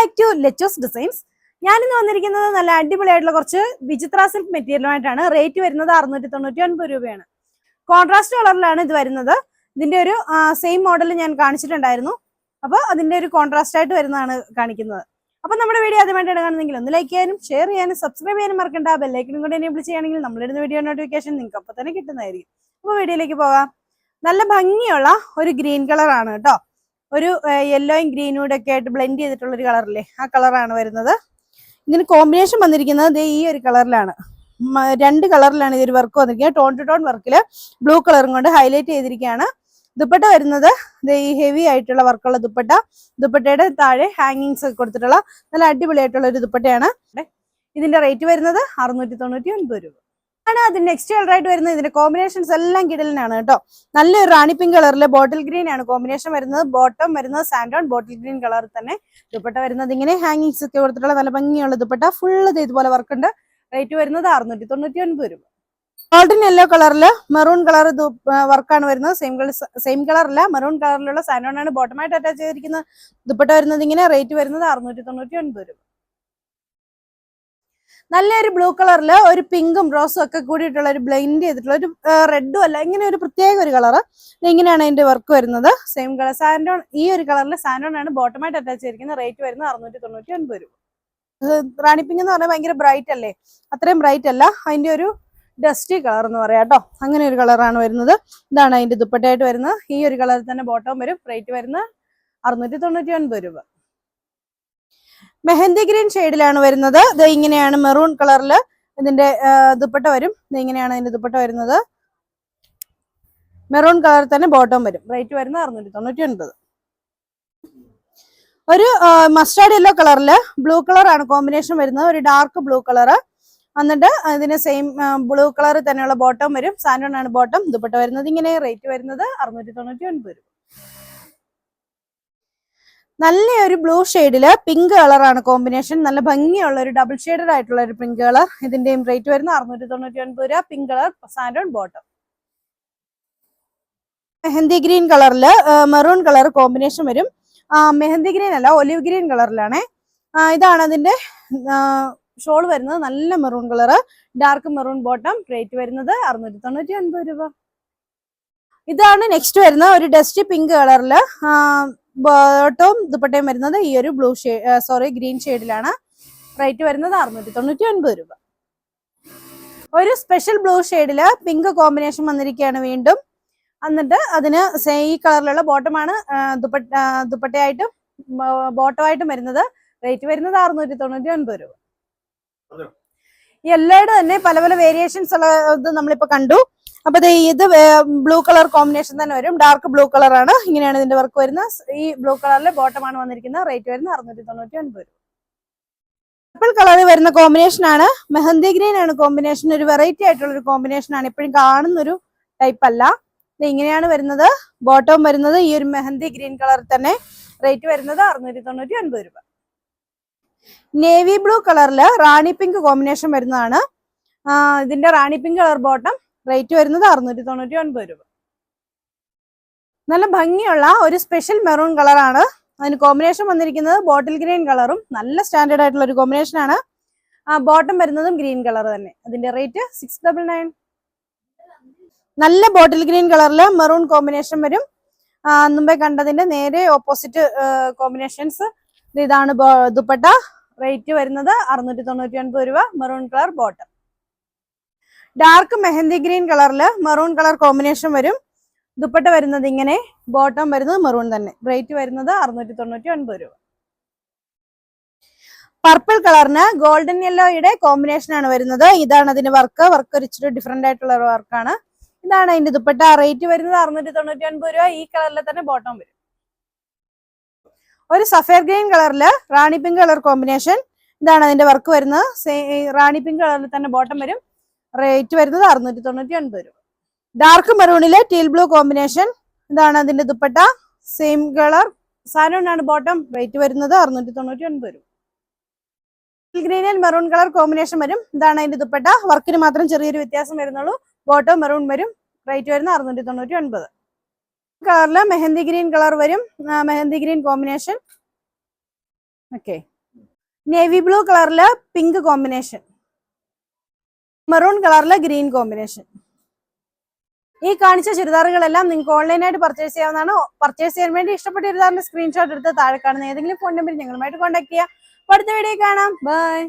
Back to ലെച്ചോസ് designs ഞാനിന്ന് വന്നിരിക്കുന്നത് നല്ല അടിപൊളിയായിട്ടുള്ള കുറച്ച് വിചിത്ര സിൽക്ക് മെറ്റീരിയലുമായിട്ടാണ് റേറ്റ് വരുന്നത് അറുന്നൂറ്റി തൊണ്ണൂറ്റി ഒൻപത് രൂപയാണ്. കോൺട്രാസ്റ്റ് കളറിലാണ് ഇത് വരുന്നത്. ഇതിന്റെ ഒരു സെയിം മോഡൽ ഞാൻ കാണിച്ചിട്ടുണ്ടായിരുന്നു. അപ്പോൾ അതിന്റെ ഒരു കോൺട്രാസ്റ്റ് ആയിട്ട് വരുന്നതാണ് കാണിക്കുന്നത്. അപ്പൊ നമ്മുടെ വീഡിയോ ആദ്യമായിട്ട് കാണുന്നെങ്കിൽ ഒന്ന് ലൈക്ക് ചെയ്യാനും ഷെയർ ചെയ്യാനും സബ്സ്ക്രൈബ് ചെയ്യാനും മറക്കണ്ട. ബെല്ലൈക്കനും കൂടെ എനേബിൾ ചെയ്യുകയാണെങ്കിൽ നമ്മളിടുന്ന വീഡിയോ നോട്ടിഫിക്കേഷൻ നിങ്ങൾക്ക് അപ്പോൾ തന്നെ കിട്ടുന്നതായിരിക്കും. അപ്പോൾ വീഡിയോയിലേക്ക് പോകാം. നല്ല ഭംഗിയുള്ള ഒരു ഗ്രീൻ കളറാണ് കേട്ടോ. ഒരു യെല്ലോയും ഗ്രീനും ഒക്കെ ആയിട്ട് ബ്ലെൻഡ് ചെയ്തിട്ടുള്ള ഒരു കളറില്ലേ ആ കളറാണ് വരുന്നത്. ഇതിന് കോമ്പിനേഷൻ വന്നിരിക്കുന്നത് ദേ ഈ ഒരു കളറിലാണ് രണ്ട് കളറിലാണ് ഇതൊരു വർക്ക് വന്നിരിക്കുന്നത്. ടോൺ ടു ടോൺ വർക്കിൽ ബ്ലൂ കളറും കൊണ്ട് ഹൈലൈറ്റ് ചെയ്തിരിക്കുകയാണ്. ദുപ്പട്ട വരുന്നത് ഈ ഹെവി ആയിട്ടുള്ള വർക്കുള്ള ദുപ്പട്ട. ദുപ്പട്ടയുടെ താഴെ ഹാങ്ങിങ്സ് ഒക്കെ കൊടുത്തിട്ടുള്ള നല്ല അടിപൊളിയായിട്ടുള്ള ഒരു ദുപ്പട്ടയാണ്. ഇതിന്റെ റേറ്റ് വരുന്നത് അറുന്നൂറ്റി തൊണ്ണൂറ്റി ഒൻപത് രൂപ. ആണ് അതിന് നെക്സ്റ്റ് കളർ ആയിട്ട് വരുന്നത്. ഇതിന്റെ കോമ്പിനേഷൻസ് എല്ലാം കിടലിനാണ് കേട്ടോ. നല്ലൊരു റാണി പിങ്ക് കളറിലെ ബോട്ടിൽ ഗ്രീൻ ആണ്. കോമ്പിനേഷൻ വരുന്നത് ബോട്ടം വരുന്നത് സാൻഡോൺ ബോട്ടിൽ ഗ്രീൻ കളറിൽ തന്നെ ദുപ്പട്ട വരുന്നത് ഇങ്ങനെ ഹാങ്ങിങ്സ് ഒക്കെ കൊടുത്തിട്ടുള്ള നല്ല ഭംഗിയുള്ള ദുപ്പട്ട. ഫുള്ള് ഇതുപോലെ വർക്ക് ഉണ്ട്. റേറ്റ് വരുന്നത് അറുന്നൂറ്റി തൊണ്ണൂറ്റി ഒൻപത് രൂപ ഗോൾഡൻ യെല്ലോ കളറിൽ മെറൂൺ കളർ വർക്കാണ് വരുന്നത്. സെയിം കളർ സെയിം കളറില്ല മെറൂൺ കളറിലുള്ള സാൻഡോൺ ആണ് ബോട്ടമായിട്ട് അറ്റാച്ച് ചെയ്തിരിക്കുന്നത്. ദുപ്പട്ട വരുന്നത് ഇങ്ങനെ റേറ്റ് വരുന്നത് അറുന്നൂറ്റി തൊണ്ണൂറ്റി ഒൻപത് രൂപ. നല്ലൊരു ബ്ലൂ കളറിൽ ഒരു പിങ്കും റോസും ഒക്കെ കൂടിയിട്ടുള്ള ഒരു ബ്ലെൻഡ് ചെയ്തിട്ടുള്ള ഒരു റെഡും അല്ല ഇങ്ങനെ ഒരു പ്രത്യേക ഒരു കളറ്. ഇങ്ങനെയാണ് അതിന്റെ വർക്ക് വരുന്നത്. സെയിം കളർ സാൻഡോൺ ഈ ഒരു കളറിൽ സാൻഡോൺ ആണ് ബോട്ടമായിട്ട് അറ്റാച്ച് ചെയ്തിരിക്കുന്നത്. റേറ്റ് വരുന്നത് അറുന്നൂറ്റി തൊണ്ണൂറ്റി ഒൻപത് രൂപ റാണി പിങ്ക് എന്ന് പറഞ്ഞാൽ ഭയങ്കര ബ്രൈറ്റ് അല്ലേ? അത്രയും ബ്രൈറ്റ് അല്ല. അതിന്റെ ഒരു ഡസ്റ്റി കളർ എന്ന് പറയാം കേട്ടോ. അങ്ങനെ ഒരു കളറാണ് വരുന്നത്. ഇതാണ് അതിന്റെ ദുപ്പട്ടയായിട്ട് വരുന്നത്. ഈ ഒരു കളറിൽ തന്നെ ബോട്ടം വരും. റേറ്റ് വരുന്നത് അറുന്നൂറ്റി തൊണ്ണൂറ്റി ഒൻപത് രൂപ. മെഹന്തി ഗ്രീൻ ഷെയ്ഡിലാണ് വരുന്നത്. ഇത് ഇങ്ങനെയാണ് മെറൂൺ കളറിൽ ഇതിന്റെ ദുപ്പട്ട വരും. ഇങ്ങനെയാണ് ഇതിന്റെ ദുപ്പട്ട വരുന്നത്. മെറൂൺ കളറിൽ തന്നെ ബോട്ടം വരും. റേറ്റ് വരുന്നത് അറുന്നൂറ്റി തൊണ്ണൂറ്റി ഒൻപത് ഒരു മസ്റ്റാർഡ് യെല്ലോ കളറിൽ ബ്ലൂ കളറാണ് കോമ്പിനേഷൻ വരുന്നത്. ഒരു ഡാർക്ക് ബ്ലൂ കളർ എന്നിട്ട് ഇതിന് സെയിം ബ്ലൂ കളറിൽ തന്നെയുള്ള ബോട്ടം വരും. സാൻഡോൺ ആണ് ബോട്ടം. ദുപ്പട്ട വരുന്നത് ഇങ്ങനെ. റേറ്റ് വരുന്നത് അറുന്നൂറ്റി തൊണ്ണൂറ്റി ഒൻപത് രൂപ. നല്ല ഒരു ബ്ലൂ ഷെയ്ഡിൽ പിങ്ക് കളറാണ് കോമ്പിനേഷൻ. നല്ല ഭംഗിയുള്ള ഒരു ഡബിൾ ഷെയ്ഡഡ് ആയിട്ടുള്ള ഒരു പിങ്ക് കളർ. ഇതിന്റെയും റേറ്റ് വരുന്നത് അറുന്നൂറ്റി തൊണ്ണൂറ്റി ഒൻപത് രൂപ. പിങ്ക് കളർ സാൻഡോൺ ബോട്ടം. മെഹന്തി ഗ്രീൻ കളറിൽ മെറൂൺ കളർ കോമ്പിനേഷൻ വരും. മെഹന്തി ഗ്രീൻ അല്ല ഒലിവ് ഗ്രീൻ കളറിലാണ്. ഇതാണ് അതിന്റെ ഷോൾ വരുന്നത്. നല്ല maroon colour dark maroon bottom. Rate വരുന്നത് അറുന്നൂറ്റി തൊണ്ണൂറ്റി ഒൻപത് രൂപ. ഇതാണ് നെക്സ്റ്റ് വരുന്ന ഒരു ഡസ്റ്റ് പിങ്ക് കളറിൽ ബോട്ടവും ദുപ്പട്ടയും വരുന്നത് ഈ ഒരു ബ്ലൂ ഷെയ്ഡ് സോറി ഗ്രീൻ ഷെയ്ഡിലാണ്. റേറ്റ് വരുന്നത് അറുന്നൂറ്റി തൊണ്ണൂറ്റി ഒൻപത് രൂപ. ഒരു സ്പെഷ്യൽ ബ്ലൂ ഷെയ്ഡിൽ പിങ്ക് കോമ്പിനേഷൻ വന്നിരിക്കുകയാണ് വീണ്ടും. എന്നിട്ട് അതിന് ഈ കളറിലുള്ള ബോട്ടമാണ് ദുപ്പട്ട ദുപ്പട്ടയായിട്ടും ബോട്ടമായിട്ടും വരുന്നത്. റേറ്റ് വരുന്നത് അറുന്നൂറ്റി തൊണ്ണൂറ്റി ഒൻപത് രൂപ യെല്ലോയുടെ തന്നെ പല പല വേരിയേഷൻസ് ഉള്ള ഇത് നമ്മളിപ്പോ കണ്ടു. അപ്പൊ ഇത് ബ്ലൂ കളർ കോമ്പിനേഷൻ തന്നെ വരും. ഡാർക്ക് ബ്ലൂ കളർ ആണ് ഇങ്ങനെയാണ് ഇതിന്റെ വർക്ക് വരുന്നത്. ഈ ബ്ലൂ കളറിലെ ബോട്ടമാണ് വന്നിരിക്കുന്നത്. റേറ്റ് വരുന്നത് അറുന്നൂറ്റി തൊണ്ണൂറ്റി ഒൻപത് രൂപ. പർപ്പിൾ കളറിൽ വരുന്ന കോമ്പിനേഷൻ ആണ്. മെഹന്തി ഗ്രീൻ ആണ് കോമ്പിനേഷൻ ഒരു വെറൈറ്റി ആയിട്ടുള്ള ഒരു കോമ്പിനേഷൻ ആണ്. എപ്പോഴും കാണുന്ന ഒരു ടൈപ്പ് അല്ല ഇങ്ങനെയാണ് വരുന്നത്. ബോട്ടം വരുന്നത് ഈ ഒരു മെഹന്തി ഗ്രീൻ കളറിൽ തന്നെ റേറ്റ് വരുന്നത് അറുന്നൂറ്റി തൊണ്ണൂറ്റി ഒൻപത് രൂപ. നേവി ബ്ലൂ കളറിൽ റാണി പിങ്ക് കോമ്പിനേഷൻ വരുന്നതാണ്. ഇതിന്റെ rani pink colour bottom rate വരുന്നത് അറുന്നൂറ്റി തൊണ്ണൂറ്റി ഒൻപത് രൂപ. നല്ല ഭംഗിയുള്ള ഒരു സ്പെഷ്യൽ മെറൂൺ കളറാണ് അതിന് കോമ്പിനേഷൻ വന്നിരിക്കുന്നത് ബോട്ടിൽ ഗ്രീൻ കളറും നല്ല സ്റ്റാൻഡേർഡ് ആയിട്ടുള്ള ഒരു കോമ്പിനേഷൻ ആണ്. ബോട്ടം വരുന്നതും ഗ്രീൻ കളർ തന്നെ. അതിന്റെ റേറ്റ് സിക്സ് ഡബിൾ നയൻ നല്ല ബോട്ടിൽ ഗ്രീൻ കളറിൽ മെറൂൺ കോമ്പിനേഷൻ വരും. അന്നുമ്പേ കണ്ടതിന്റെ നേരെ ഓപ്പോസിറ്റ് കോമ്പിനേഷൻസ് ഇതാണ് ദുപ്പട്ട. റേറ്റ് വരുന്നത് അറുന്നൂറ്റി തൊണ്ണൂറ്റി ഒൻപത് രൂപ maroon colour bottom dark mehendi green കളറിൽ മെറൂൺ കളർ കോമ്പിനേഷൻ വരും. ദുപ്പട്ട വരുന്നത് ഇങ്ങനെ ബോട്ടം വരുന്നത് മെറൂൺ തന്നെ. റേറ്റ് വരുന്നത് അറുന്നൂറ്റി തൊണ്ണൂറ്റി ഒൻപത് രൂപ. പർപ്പിൾ കളറിന് ഗോൾഡൻ യെല്ലോയുടെ കോമ്പിനേഷൻ ആണ് വരുന്നത്. ഇതാണ് അതിന്റെ വർക്ക് വർക്ക് ഒരു ഇച്ചിരി ഡിഫറെന്റ് ആയിട്ടുള്ള ഒരു വർക്കാണ് ഇതാണ് അതിന്റെ ദുപ്പട്ട. റേറ്റ് വരുന്നത് അറുന്നൂറ്റി തൊണ്ണൂറ്റി ഒൻപത് രൂപ. ഈ കളറിൽ തന്നെ ബോട്ടം വരും. ഒരു സഫേർ ഗ്രീൻ കളറിൽ റാണി പിങ്ക് കളർ കോമ്പിനേഷൻ ഇതാണ് അതിന്റെ വർക്ക് വരുന്നത്. റാണി പിങ്ക് കളറിൽ തന്നെ ബോട്ടം വരും. റേറ്റ് വരുന്നത് അറുന്നൂറ്റി തൊണ്ണൂറ്റി ഒൻപത് രൂപ. ഡാർക്ക് മെറൂണിൽ ടീൽ ബ്ലൂ കോമ്പിനേഷൻ ഇതാണ് അതിന്റെ ദുപ്പട്ട. സെയിം കളർ സാധനമാണ് ബോട്ടം റേറ്റ് വരുന്നത് അറുന്നൂറ്റി തൊണ്ണൂറ്റി ഒൻപത് രൂപ ഗ്രീനിൽ മെറൂൺ കളർ കോമ്പിനേഷൻ വരും. ഇതാണ് അതിന്റെ ദുപ്പട്ട. വർക്കിന് മാത്രം ചെറിയൊരു വ്യത്യാസം വരുന്നുള്ളൂ. ബോട്ടം മെറൂൺ വരും. റേറ്റ് വരുന്നത് അറുന്നൂറ്റി തൊണ്ണൂറ്റി ഒൻപത് കളറിൽ മെഹന്തി ഗ്രീൻ കളർ വരും. Mehendi green combination okay navy blue കളറിൽ പിങ്ക് കോമ്പിനേഷൻ മെറൂൺ കളറിൽ ഗ്രീൻ കോമ്പിനേഷൻ ഈ കാണിച്ച ചുരിദാറുകളെല്ലാം നിങ്ങൾക്ക് ഓൺലൈനായിട്ട് പർച്ചേസ് ചെയ്യാവുന്നതാണ്. പർച്ചേസ് ചെയ്യാൻ വേണ്ടി ഇഷ്ടപ്പെട്ട ചുരിദാറിന്റെ സ്ക്രീൻഷോട്ട് എടുത്ത് താഴെ കാണുന്ന ഏതെങ്കിലും ഫോൺ നമ്പർ ഞങ്ങളുമായിട്ട് കോൺടാക്ട് ചെയ്യുക അടുത്ത വീഡിയോ കാണാം. ബൈ